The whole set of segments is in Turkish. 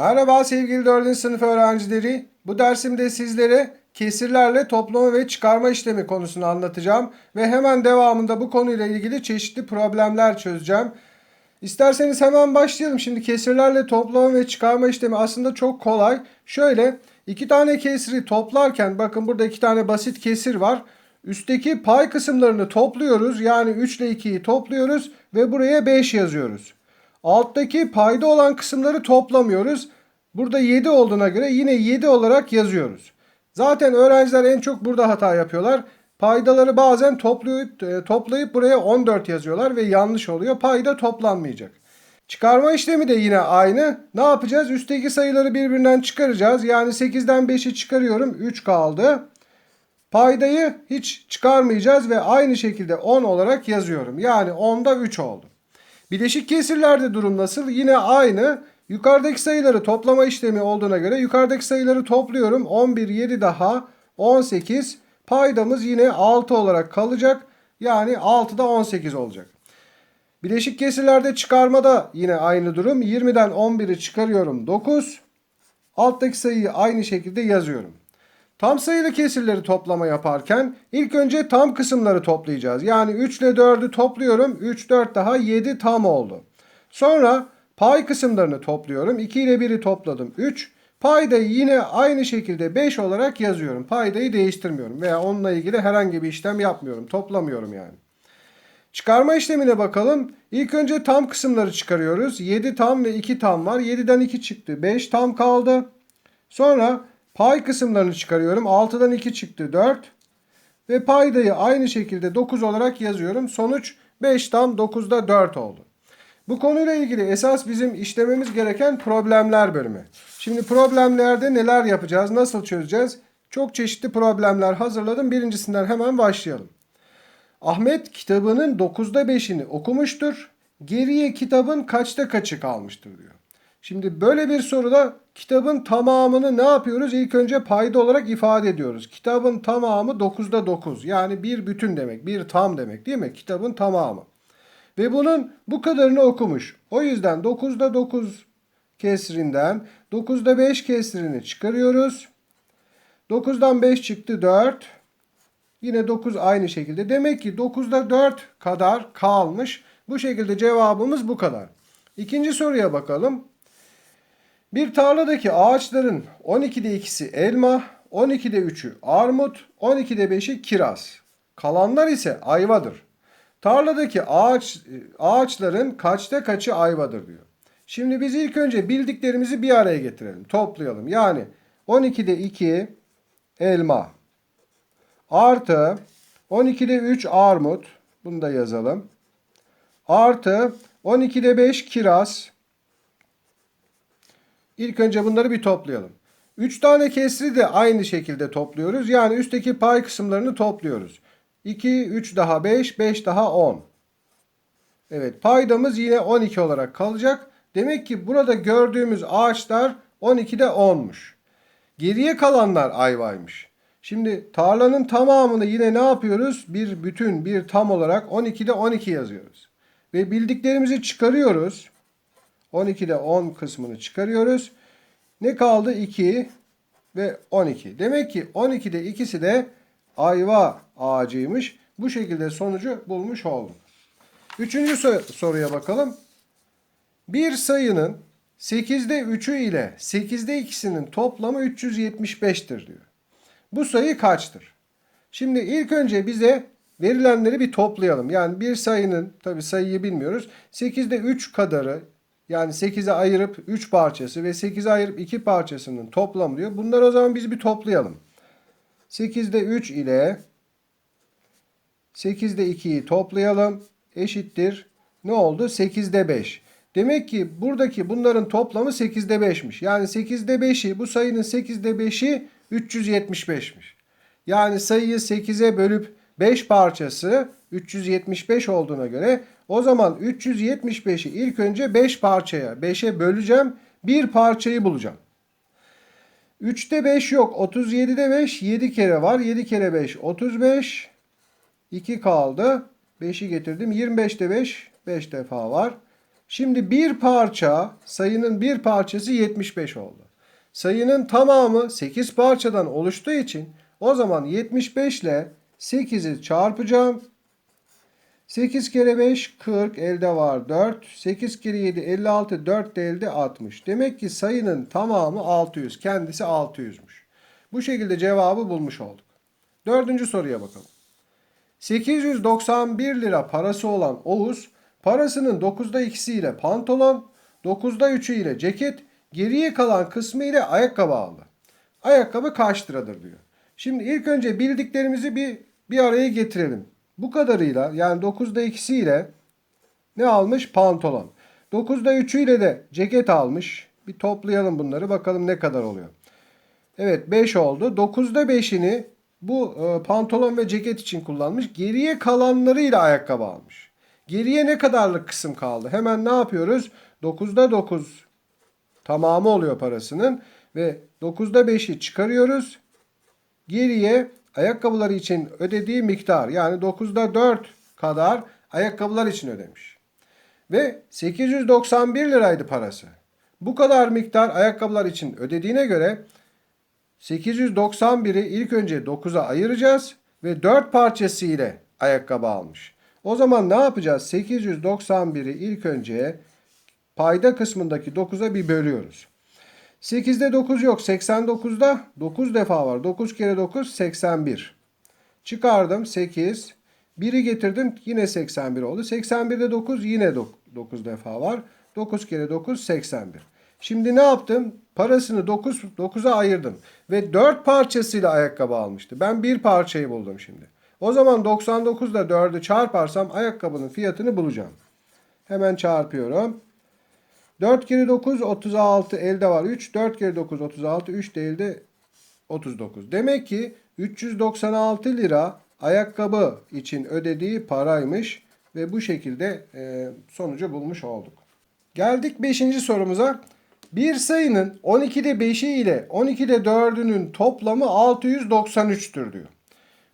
Merhaba sevgili 4. sınıf öğrencileri. Bu dersimde sizlere kesirlerle toplama ve çıkarma işlemi konusunu anlatacağım ve hemen devamında bu konuyla ilgili çeşitli problemler çözeceğim. İsterseniz hemen başlayalım. Şimdi kesirlerle toplama ve çıkarma işlemi aslında çok kolay. Şöyle iki tane kesiri toplarken bakın burada iki tane basit kesir var. Üstteki pay kısımlarını topluyoruz. Yani 3 ile 2'yi topluyoruz ve buraya 5 yazıyoruz. Alttaki payda olan kısımları toplamıyoruz. Burada 7 olduğuna göre yine 7 olarak yazıyoruz. Zaten öğrenciler en çok burada hata yapıyorlar. Paydaları bazen toplayıp, e, toplayıp buraya 14 yazıyorlar ve yanlış oluyor. Payda toplanmayacak. Çıkarma işlemi de yine aynı. Ne yapacağız? Üstteki sayıları birbirinden çıkaracağız. Yani 8'den 5'i çıkarıyorum. 3 kaldı. Paydayı hiç çıkarmayacağız ve aynı şekilde 10 olarak yazıyorum. Yani 10'da 3 oldu. Bileşik kesirlerde durum nasıl? Yine aynı. Yukarıdaki sayıları toplama işlemi olduğuna göre yukarıdaki sayıları topluyorum. 11, 7 daha 18. Paydamız yine 6 olarak kalacak. Yani 6'da 18 olacak. Bileşik kesirlerde çıkarmada yine aynı durum. 20'den 11'i çıkarıyorum 9. Alttaki sayıyı aynı şekilde yazıyorum. Tam sayılı kesirleri toplama yaparken ilk önce tam kısımları toplayacağız. Yani 3 ile 4'ü topluyorum. 3, 4 daha 7 tam oldu. Sonra pay kısımlarını topluyorum. 2 ile 1'i topladım 3. Paydayı yine aynı şekilde 5 olarak yazıyorum. Paydayı değiştirmiyorum veya onunla ilgili herhangi bir işlem yapmıyorum. Toplamıyorum yani. Çıkarma işlemine bakalım. İlk önce tam kısımları çıkarıyoruz. 7 tam ve 2 tam var. 7'den 2 çıktı. 5 tam kaldı. Sonra pay kısımlarını çıkarıyorum. 6'dan 2 çıktı 4. Ve paydayı aynı şekilde 9 olarak yazıyorum. Sonuç 5 tam 9'da 4 oldu. Bu konuyla ilgili esas bizim işlememiz gereken problemler bölümü. Şimdi problemlerde neler yapacağız, nasıl çözeceğiz? Çok çeşitli problemler hazırladım. Birincisinden hemen başlayalım. Ahmet kitabının 9'da 5'ini okumuştur. Geriye kitabın kaçta kaçı kalmıştır diyor. Şimdi böyle bir soruda kitabın tamamını ne yapıyoruz? İlk önce payda olarak ifade ediyoruz. Kitabın tamamı 9'da 9. Yani bir bütün demek, bir tam demek değil mi? Kitabın tamamı. Ve bunun bu kadarını okumuş. O yüzden 9'da 9 kesrinden 9'da 5 kesrini çıkarıyoruz. 9'dan 5 çıktı 4. Yine 9 aynı şekilde. Demek ki 9'da 4 kadar kalmış. Bu şekilde cevabımız bu kadar. İkinci soruya bakalım. Bir tarladaki ağaçların 12'de ikisi elma, 12'de 3'ü armut, 12'de 5'i kiraz. Kalanlar ise ayvadır. Tarladaki ağaç ağaçların kaçta kaçı ayvadır diyor. Şimdi biz ilk önce bildiklerimizi bir araya getirelim, toplayalım. Yani 12'de 2 elma artı 12'de 3 armut, bunu da yazalım. Artı 12'de 5 kiraz. İlk önce bunları bir toplayalım. 3 tane kesri de aynı şekilde topluyoruz. Yani üstteki pay kısımlarını topluyoruz. 2, 3 daha 5, 5 daha 10. Evet paydamız yine 12 olarak kalacak. Demek ki burada gördüğümüz ağaçlar 12'de 10'muş. Geriye kalanlar ayvaymış. Şimdi tarlanın tamamını yine ne yapıyoruz? Bir bütün, bir tam olarak 12'de 12 yazıyoruz. Ve bildiklerimizi çıkarıyoruz. 12'de 10 kısmını çıkarıyoruz. Ne kaldı? 2 ve 12. Demek ki 12'de ikisi de ayva ağacıymış. Bu şekilde sonucu bulmuş olduk. Üçüncü so- soruya bakalım. Bir sayının 8'de 3'ü ile 8'de ikisinin toplamı 375'tir diyor. Bu sayı kaçtır? Şimdi ilk önce bize verilenleri bir toplayalım. Yani bir sayının tabi sayıyı bilmiyoruz. 8'de 3 kadarı yani 8'e ayırıp 3 parçası ve 8'e ayırıp 2 parçasının toplamı diyor. Bunları o zaman biz bir toplayalım. 8'de 3 ile 8'de 2'yi toplayalım. Eşittir. Ne oldu? 8'de 5. Demek ki buradaki bunların toplamı 8'de 5'miş. Yani 8'de 5'i bu sayının 8'de 5'i 375'miş. Yani sayıyı 8'e bölüp 5 parçası 375 olduğuna göre o zaman 375'i ilk önce 5 parçaya 5'e böleceğim. Bir parçayı bulacağım. 3'te 5 yok. 37'de 5 7 kere var. 7 kere 5 35. 2 kaldı. 5'i getirdim. 25'te 5 5 defa var. Şimdi bir parça sayının bir parçası 75 oldu. Sayının tamamı 8 parçadan oluştuğu için o zaman 75 ile 8'i çarpacağım. 8 kere 5 40 elde var 4. 8 kere 7 56 4 de elde 60. Demek ki sayının tamamı 600. Kendisi 600'müş. Bu şekilde cevabı bulmuş olduk. Dördüncü soruya bakalım. 891 lira parası olan Oğuz parasının 9'da 2'si ile pantolon, 9'da 3'ü ile ceket, geriye kalan kısmı ile ayakkabı aldı. Ayakkabı kaç liradır diyor. Şimdi ilk önce bildiklerimizi bir bir araya getirelim. Bu kadarıyla yani 9'da 2'si ile ne almış? Pantolon. 9'da 3'ü ile de ceket almış. Bir toplayalım bunları bakalım ne kadar oluyor. Evet 5 oldu. 9'da 5'ini bu e, pantolon ve ceket için kullanmış. Geriye kalanlarıyla ayakkabı almış. Geriye ne kadarlık kısım kaldı? Hemen ne yapıyoruz? 9'da 9 tamamı oluyor parasının. Ve 9'da 5'i çıkarıyoruz. Geriye ayakkabıları için ödediği miktar yani 9'da 4 kadar ayakkabılar için ödemiş. Ve 891 liraydı parası. Bu kadar miktar ayakkabılar için ödediğine göre 891'i ilk önce 9'a ayıracağız ve 4 parçası ile ayakkabı almış. O zaman ne yapacağız? 891'i ilk önce payda kısmındaki 9'a bir bölüyoruz. 8'de 9 yok. 89'da 9 defa var. 9 kere 9 81. Çıkardım 8. 1'i getirdim yine 81 oldu. 81'de 9 yine 9 defa var. 9 kere 9 81. Şimdi ne yaptım? Parasını 9 9'a ayırdım ve 4 parçasıyla ayakkabı almıştı. Ben bir parçayı buldum şimdi. O zaman 99 ile 4'ü çarparsam ayakkabının fiyatını bulacağım. Hemen çarpıyorum. 4 kere 9 36 elde var 3. 4 kere 9 36 3 de elde 39. Demek ki 396 lira ayakkabı için ödediği paraymış ve bu şekilde e, sonucu bulmuş olduk. Geldik 5. sorumuza. Bir sayının 12'de 5'i ile 12'de 4'ünün toplamı 693'tür diyor.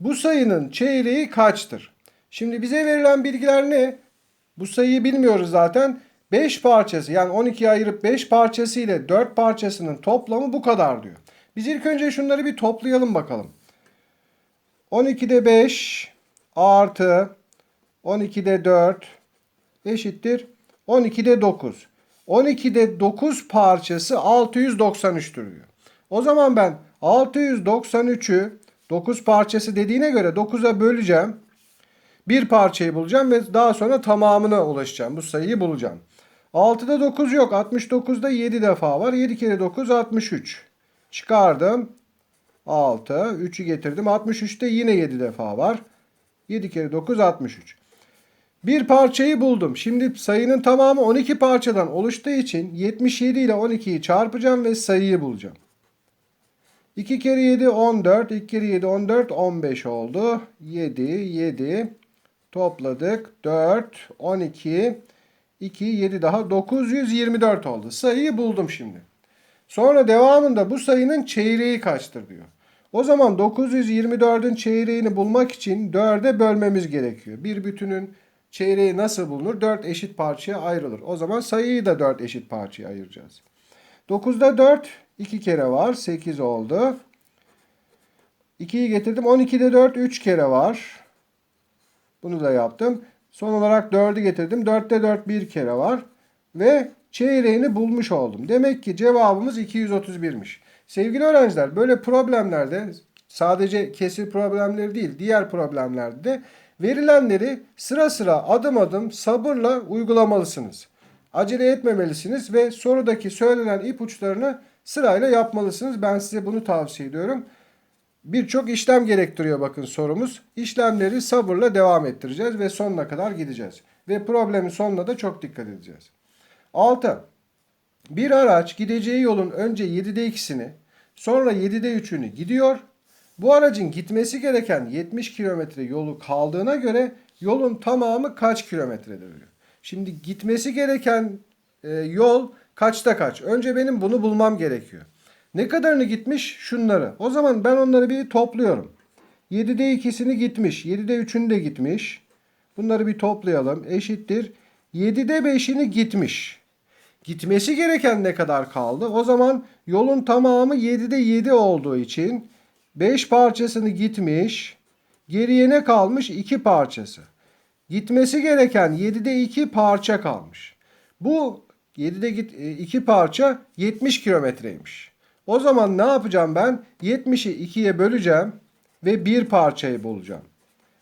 Bu sayının çeyreği kaçtır? Şimdi bize verilen bilgiler ne? Bu sayıyı bilmiyoruz zaten. 5 parçası yani 12'ye ayırıp 5 parçası ile 4 parçasının toplamı bu kadar diyor. Biz ilk önce şunları bir toplayalım bakalım. 12'de 5 artı 12'de 4 eşittir 12'de 9. 12'de 9 parçası 693'tür diyor. O zaman ben 693'ü 9 parçası dediğine göre 9'a böleceğim. Bir parçayı bulacağım ve daha sonra tamamına ulaşacağım. Bu sayıyı bulacağım. 6'da 9 yok. 69'da 7 defa var. 7 kere 9 63. Çıkardım. 6. 3'ü getirdim. 63'te yine 7 defa var. 7 kere 9 63. Bir parçayı buldum. Şimdi sayının tamamı 12 parçadan oluştuğu için 77 ile 12'yi çarpacağım ve sayıyı bulacağım. 2 kere 7 14. 2 kere 7 14 15 oldu. 7 7 topladık. 4 12 2 7 daha 924 oldu. Sayıyı buldum şimdi. Sonra devamında bu sayının çeyreği kaçtır diyor. O zaman 924'ün çeyreğini bulmak için 4'e bölmemiz gerekiyor. Bir bütünün çeyreği nasıl bulunur? 4 eşit parçaya ayrılır. O zaman sayıyı da 4 eşit parçaya ayıracağız. 9'da 4 2 kere var. 8 oldu. 2'yi getirdim. 12'de 4 3 kere var. Bunu da yaptım. Son olarak 4'ü getirdim. 4'te 4 bir kere var. Ve çeyreğini bulmuş oldum. Demek ki cevabımız 231'miş. Sevgili öğrenciler böyle problemlerde sadece kesir problemleri değil diğer problemlerde de verilenleri sıra sıra adım adım sabırla uygulamalısınız. Acele etmemelisiniz ve sorudaki söylenen ipuçlarını sırayla yapmalısınız. Ben size bunu tavsiye ediyorum. Birçok işlem gerektiriyor bakın sorumuz. İşlemleri sabırla devam ettireceğiz ve sonuna kadar gideceğiz. Ve problemin sonuna da çok dikkat edeceğiz. 6. Bir araç gideceği yolun önce 7'de 2'sini sonra 7'de 3'ünü gidiyor. Bu aracın gitmesi gereken 70 kilometre yolu kaldığına göre yolun tamamı kaç kilometredir diyor. Şimdi gitmesi gereken e, yol kaçta kaç? Önce benim bunu bulmam gerekiyor. Ne kadarını gitmiş? Şunları. O zaman ben onları bir topluyorum. 7'de ikisini gitmiş. 7'de 3'ünü de gitmiş. Bunları bir toplayalım. Eşittir. 7'de 5'ini gitmiş. Gitmesi gereken ne kadar kaldı? O zaman yolun tamamı 7'de 7 olduğu için 5 parçasını gitmiş. Geriye ne kalmış? 2 parçası. Gitmesi gereken 7'de 2 parça kalmış. Bu 7'de git 2 parça 70 kilometreymiş. O zaman ne yapacağım ben? 70'i 2'ye böleceğim ve bir parçayı bulacağım.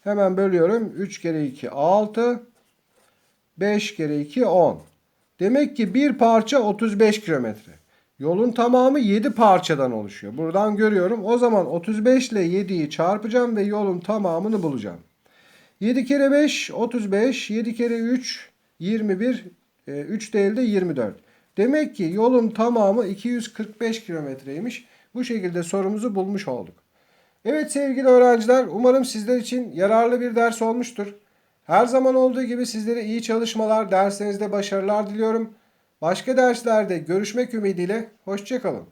Hemen bölüyorum. 3 kere 2 6. 5 kere 2 10. Demek ki bir parça 35 kilometre. Yolun tamamı 7 parçadan oluşuyor. Buradan görüyorum. O zaman 35 ile 7'yi çarpacağım ve yolun tamamını bulacağım. 7 kere 5 35. 7 kere 3 21. 3 değil de 24. Demek ki yolun tamamı 245 kilometreymiş. Bu şekilde sorumuzu bulmuş olduk. Evet sevgili öğrenciler, umarım sizler için yararlı bir ders olmuştur. Her zaman olduğu gibi sizlere iyi çalışmalar, derslerinizde başarılar diliyorum. Başka derslerde görüşmek ümidiyle, hoşçakalın.